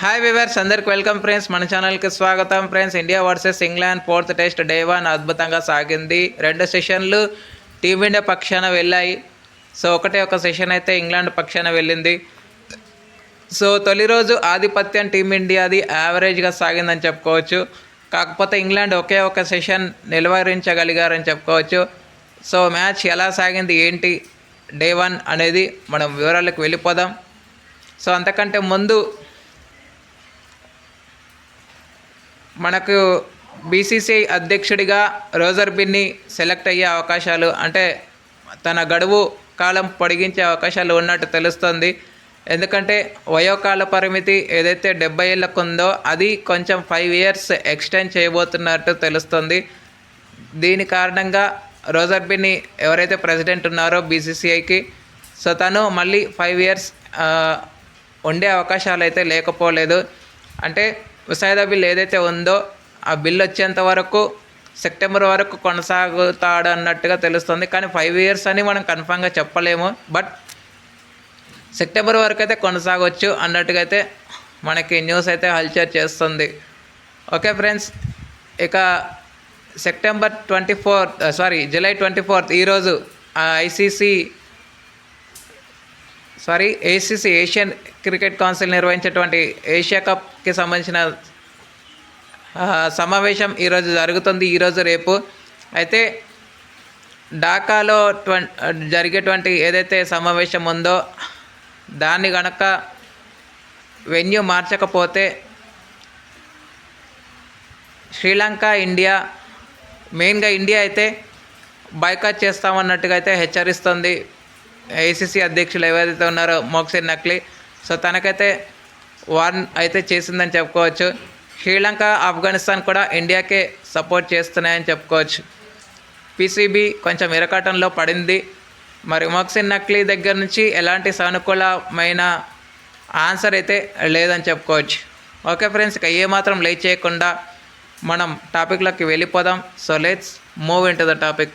Hi viewers అందరికి welcome friends మన ఛానల్కి స్వాగతం. Friends India versus England fourth test day one అద్భుతంగా సాగింది. రెండు సెషన్లు టీమిండియా పక్షాన వెళ్ళాయి. సో ఒకటే ఒక సెషన్ అయితే ఇంగ్లాండ్ పక్షాన వెళ్ళింది. సో తొలి రోజు ఆధిపత్యం టీమిండియాది యావరేజ్గా సాగిందని చెప్పుకోవచ్చు. కాకపోతే ఇంగ్లాండ్ ఒకే ఒక సెషన్ నిలువరించగలిగారని చెప్పుకోవచ్చు. సో మ్యాచ్ ఎలా సాగింది ఏంటి డే వన్ అనేది మనం వివరాలకు వెళ్ళిపోదాం. సో అంతకంటే ముందు మనకు బీసీసీఐ అధ్యక్షుడిగా రోజర్ బిన్ని సెలెక్ట్ అయ్యే అవకాశాలు అంటే తన గడువు కాలం పొడిగించే అవకాశాలు ఉన్నట్టు తెలుస్తుంది. ఎందుకంటే వయోకాల పరిమితి ఏదైతే డెబ్బై ఏళ్ళకు ఉందో అది కొంచెం ఫైవ్ ఇయర్స్ ఎక్స్టెండ్ చేయబోతున్నట్టు తెలుస్తుంది. దీని కారణంగా రోజర్ బిన్ని ఎవరైతే ప్రెసిడెంట్ ఉన్నారో బీసీసీఐకి సో తను మళ్ళీ ఫైవ్ ఇయర్స్ ఉండే అవకాశాలు అయితే లేకపోలేదు. అంటే ముసాయిదా బిల్ ఏదైతే ఉందో ఆ బిల్ వచ్చేంత వరకు సెప్టెంబర్ వరకు కొనసాగుతాడు అన్నట్టుగా తెలుస్తుంది. కానీ ఫైవ్ ఇయర్స్ అని మనం కన్ఫామ్గా చెప్పలేము. బట్ సెప్టెంబర్ వరకు అయితే కొనసాగవచ్చు అన్నట్టుగా అయితే మనకి న్యూస్ అయితే హల్చర్ చేస్తుంది. ఓకే ఫ్రెండ్స్ ఇక September twenty fourth sorry July twenty fourth ఈరోజు ICC sorry ACC Asian cricket council నిర్వహించేటువంటి ఏషియా కప్కి సంబంధించిన సమావేశం ఈరోజు జరుగుతుంది. ఈరోజు రేపు అయితే ఢాకాలో ట్వ జరిగేటువంటి ఏదైతే సమావేశం ఉందో దాన్ని గనక వెన్యూ మార్చకపోతే శ్రీలంక ఇండియా మెయిన్గా ఇండియా అయితే బైకాట్ చేస్తామన్నట్టుగా అయితే హెచ్చరిస్తుంది. ఏసీసీ అధ్యక్షులు ఎవరైతే ఉన్నారో మోక్సిన్ నక్లీ. సో తనకైతే వార్న్ అయితే చేసిందని చెప్పుకోవచ్చు. శ్రీలంక ఆఫ్ఘనిస్తాన్ కూడా ఇండియాకే సపోర్ట్ చేస్తున్నాయని చెప్పుకోవచ్చు. పీసీబీ కొంచెం ఇరకాటంలో పడింది. మరి మోక్సిన్ నక్లీ దగ్గర నుంచి ఎలాంటి సానుకూలమైన ఆన్సర్ అయితే లేదని చెప్పుకోవచ్చు. ఓకే ఫ్రెండ్స్ ఇక ఏమాత్రం లేట్ చేయకుండా మనం టాపిక్లోకి వెళ్ళిపోదాం. So let's move into the topic.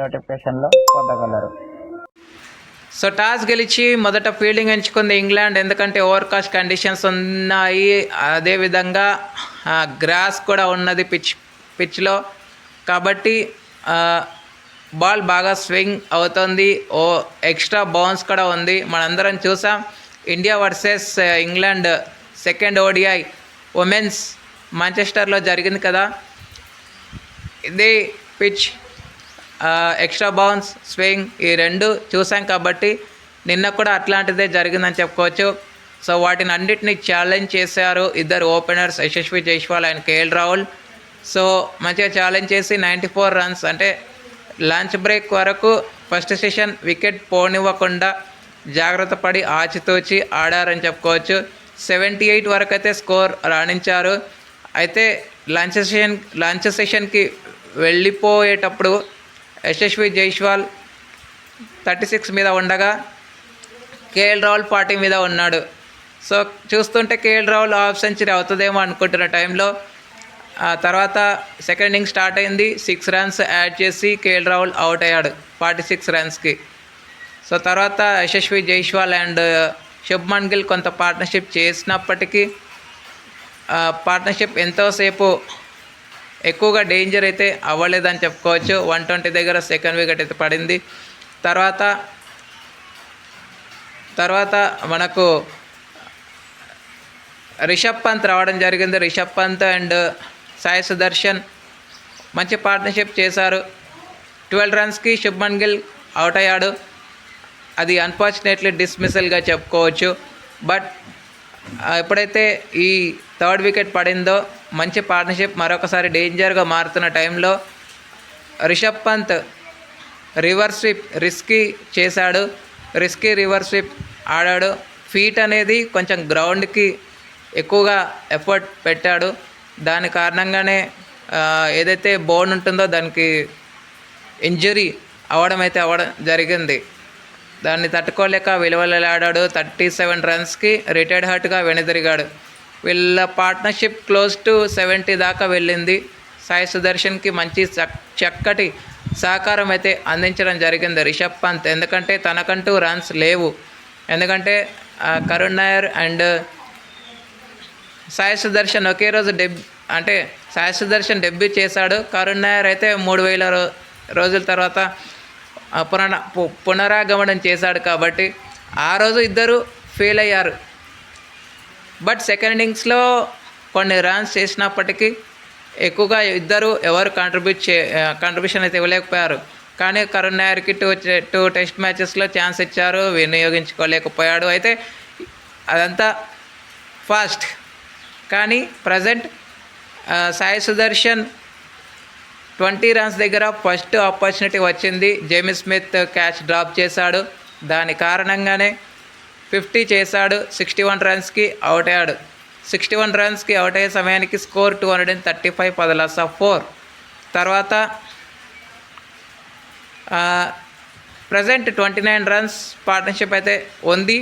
నోటిఫికేషన్లో పొందగలరు. సో టాస్ గెలిచి మొదట ఫీల్డింగ్ ఎంచుకుంది ఇంగ్లాండ్. ఎందుకంటే ఓవర్కాస్ట్ కండిషన్స్ ఉన్నాయి. అదేవిధంగా గ్రాస్ కూడా ఉన్నది పిచ్ పిచ్లో. కాబట్టి బాల్ బాగా స్వింగ్ అవుతుంది. ఓ ఎక్స్ట్రా బౌన్స్ కూడా ఉంది. మనందరం చూసాం. India versus England second ODI women's మాంచెస్టర్లో జరిగింది కదా. ఇది పిచ్. ఎక్స్ట్రా బౌన్స్ స్వింగ్ ఈ రెండు చూసాం కాబట్టి నిన్న కూడా అట్లాంటిదే జరిగిందని చెప్పుకోవచ్చు. సో వాటిని అన్నిటిని ఛాలెంజ్ చేశారు ఇద్దరు openers Yashasvi Jaiswal and KL Rahul. So మంచిగా ఛాలెంజ్ చేసి నైంటీ ఫోర్ రన్స్ అంటే లంచ్ బ్రేక్ వరకు ఫస్ట్ సెషన్ వికెట్ పోనివ్వకుండా జాగ్రత్త పడి ఆచితూచి ఆడారని చెప్పుకోవచ్చు. సెవెంటీ ఎయిట్ వరకు అయితే స్కోర్ రాణించారు. అయితే లంచ్ సెషన్ లంచ్ సెషన్కి వెళ్ళిపోయేటప్పుడు యశస్వి జైష్వాల్ థర్టీ సిక్స్ మీద ఉండగా కేఎల్ రాహుల్ ఫార్టీ మీద ఉన్నాడు. సో చూస్తుంటే కేఎల్ రాహుల్ హాఫ్ సెంచరీ అవుతుందేమో అనుకుంటున్న టైంలో ఆ తర్వాత సెకండ్ ఇన్నింగ్ స్టార్ట్ అయింది. సిక్స్ రన్స్ యాడ్ చేసి కేఎల్ రాహుల్ అవుట్ అయ్యాడు ఫార్టీ సిక్స్ రన్స్కి. సో తర్వాత యశస్వి జైష్వాల్ అండ్ శుభ్మన్ గిల్ కొంత పార్ట్నర్షిప్ చేసినప్పటికీ పార్ట్నర్షిప్ ఎంతోసేపు ఎక్కువగా డేంజర్ అయితే అవ్వలేదని చెప్పుకోవచ్చు. వన్ ట్వంటీ దగ్గర సెకండ్ వికెట్ అయితే పడింది. తర్వాత తర్వాత మనకు రిషబ్ పంత్ రావడం జరిగింది. రిషబ్ పంత్ అండ్ సాయి సుదర్శన్ మంచి పార్ట్నర్షిప్ చేశారు. ట్వెల్వ్ రన్స్కి శుభ్మన్ గిల్ అవుట్ అయ్యాడు. అది అన్ఫార్చునేట్లీ డిస్మిసల్గా చెప్పుకోవచ్చు. బట్ ఎప్పుడైతే ఈ థర్డ్ వికెట్ పడిందో మంచి పార్ట్నర్షిప్ మరొకసారి డేంజర్గా మారుతున్న టైంలో Rishabh Pant reverse sweep risky చేశాడు. రిస్కీ రివర్స్ స్విప్ ఆడాడు. ఫీట్ అనేది కొంచెం గ్రౌండ్కి ఎక్కువగా ఎఫర్ట్ పెట్టాడు. దాని కారణంగానే ఏదైతే బోన్ ఉంటుందో దానికి ఇంజరీ అవడం అయితే అవడం జరిగింది. దాన్ని తట్టుకోలేక విలువలలాడాడు థర్టీ సెవెన్ రన్స్కి రిటైర్డ్ హర్ట్గా వెనుదిరిగాడు. వీళ్ళ పార్ట్నర్షిప్ క్లోజ్ టు సెవెంటీ దాకా వెళ్ళింది. సాయి సుదర్శన్కి మంచి చక్కటి సహకారం అయితే అందించడం జరిగింది రిషబ్ పంత్. ఎందుకంటే తనకంటూ రన్స్ లేవు. ఎందుకంటే కరుణ్ నాయర్ అండ్ సాయి సుదర్శన్ ఒకే రోజు డెబ్ అంటే సాయి సుదర్శన్ డెబ్యూ చేశాడు. కరుణ్ నాయర్ అయితే మూడు వేల రో రోజుల తర్వాత పునర పు- పునరాగమనం చేశాడు కాబట్టి ఆ రోజు ఇద్దరు ఫెయిల్ అయ్యారు. బట్ సెకండ్ ఇన్నింగ్స్లో కొన్ని రన్స్ చేసినప్పటికీ ఎక్కువగా ఇద్దరు ఎవరు కాంట్రిబ్యూట్ చే కాంట్రిబ్యూషన్ అయితే ఇవ్వలేకపోయారు. కానీ కరుణ్ నాయర్కి టూ టూ టెస్ట్ మ్యాచెస్లో ఛాన్స్ ఇచ్చారు వినియోగించుకోలేకపోయాడు. అయితే అదంతా ఫాస్ట్ కానీ present Sai Sudharsan twenty runs దగ్గర ఫస్ట్ ఆపర్చునిటీ వచ్చింది. జేమి స్మిత్ క్యాచ్ డ్రాప్ చేశాడు. దాని కారణంగానే ఫిఫ్టీ చేశాడు సిక్స్టీ వన్ రన్స్కి అవుట్ అయ్యాడు సిక్స్టీ వన్ రన్స్కి అవుట్ అయ్యే సమయానికి score two hundred and thirty five పది లాస్ ఆఫ్ ఫోర్. తర్వాత present twenty nine runs partnership అయితే ఉంది.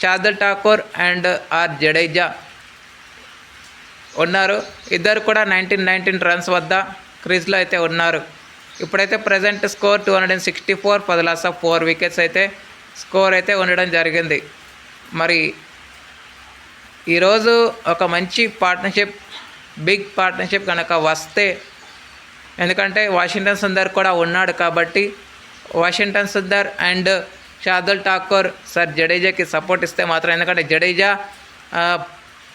షార్దుల్ ఠాకూర్ అండ్ ఆర్ జడేజా ఉన్నారు. ఇద్దరు కూడా నైన్టీన్ నైన్టీన్ రన్స్ వద్ద క్రీజ్లో అయితే ఉన్నారు. ఇప్పుడైతే present score two hundred and sixty four పదలాస four wickets అయితే స్కోర్ అయితే ఉండడం జరిగింది. మరి ఈరోజు ఒక మంచి పార్ట్నర్షిప్ బిగ్ పార్ట్నర్షిప్ కనుక వస్తే ఎందుకంటే వాషింగ్టన్ సుందర్ కూడా ఉన్నాడు కాబట్టి Washington Sundar and Shardul Thakur sir జడేజాకి support ఇస్తే మాత్రం. ఎందుకంటే జడేజా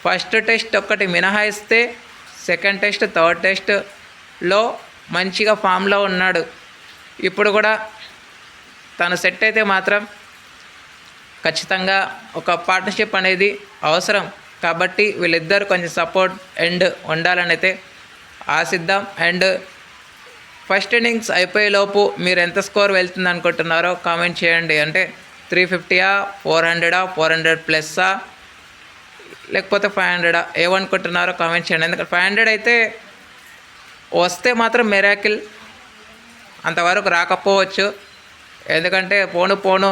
ఫస్ట్ టెస్ట్ ఒక్కటి మినహాయిస్తే సెకండ్ టెస్ట్ థర్డ్ టెస్ట్లో మంచిగా ఫామ్లో ఉన్నాడు. ఇప్పుడు కూడా తను సెట్ అయితే మాత్రం ఖచ్చితంగా ఒక పార్ట్నర్షిప్ అనేది అవసరం. కాబట్టి వీళ్ళిద్దరు కొంచెం సపోర్ట్ అండ్ ఉండాలని అయితే ఆశిద్దాం. అండ్ ఫస్ట్ ఇన్నింగ్స్ అయిపోయేలోపు మీరు ఎంత స్కోర్ వెళ్తుంది అనుకుంటున్నారో కామెంట్ చేయండి. అంటే త్రీ ఫిఫ్టీయా ఫోర్ హండ్రెడా ఫోర్ హండ్రెడ్ ప్లస్సా లేకపోతే ఫైవ్ హండ్రెడా ఏమనుకుంటున్నారో కామెంట్ చేయండి. ఎందుకంటే ఫైవ్ హండ్రెడ్ అయితే వస్తే మాత్రం మెరాకిల్ అంతవరకు రాకపోవచ్చు. ఎందుకంటే పోను పోను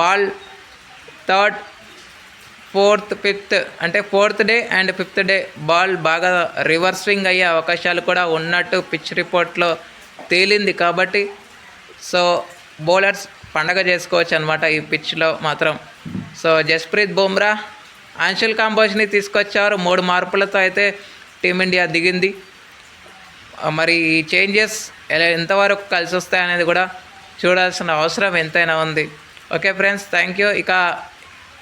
బాల్ థర్డ్ ఫోర్త్ ఫిఫ్త్ అంటే fourth day and fifth day ball బాగా రివర్స్ స్వింగ్ అయ్యే అవకాశాలు కూడా ఉన్నట్టు పిచ్ రిపోర్ట్లో తేలింది కాబట్టి సో బౌలర్స్ పండగ చేసుకోవచ్చు అనమాట ఈ పిచ్లో మాత్రం. సో జస్ప్రీత్ బుమ్రా అంశుల్ కాంబోజ్ని తీసుకొచ్చారు. మూడు మార్పులతో అయితే టీమిండియా దిగింది. మరి ఈ చేంజెస్ ఎలా ఎంతవరకు కలిసి వస్తాయనేది కూడా చూడాల్సిన అవసరం ఎంతైనా ఉంది. Okay friends thank you. ఇక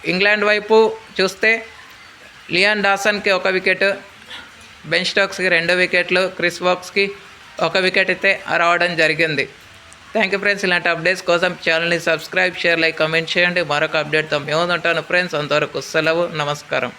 ఇంగ్లాండ్ వైపు చూస్తే లియాన్ డాసన్కి ఒక వికెట్ బెన్ స్టోక్స్కి రెండు వికెట్లు క్రిస్ వాక్స్కి ఒక వికెట్ అయితే రావడం జరిగింది. Thank you friends. ఇలాంటి అప్డేట్స్ కోసం ఛానల్ని సబ్స్క్రైబ్ షేర్ లైక్ కమెంట్ చేయండి. మరొక అప్డేట్తో మేము ఉంటాను ఫ్రెండ్స్. అంతవరకు సెలవు. నమస్కారం.